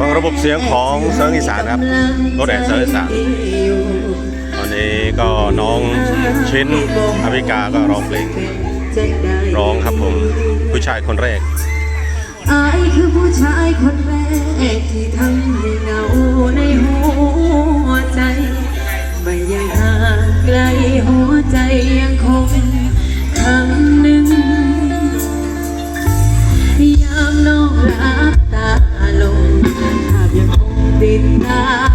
ฟังระบบเสียงของเสียงอีสานครับรถแดดเสียงอีสานตอนนี้ก็น้องชินอภิกาก็ร้องเพลงร้องครับผมผู้ชายคนแรกอคือผู้ชายคนแรกที่ทำให้เงาในหัวใจไม่ยังห่างไกลหัวใจยังคงทำ ปิดหน้า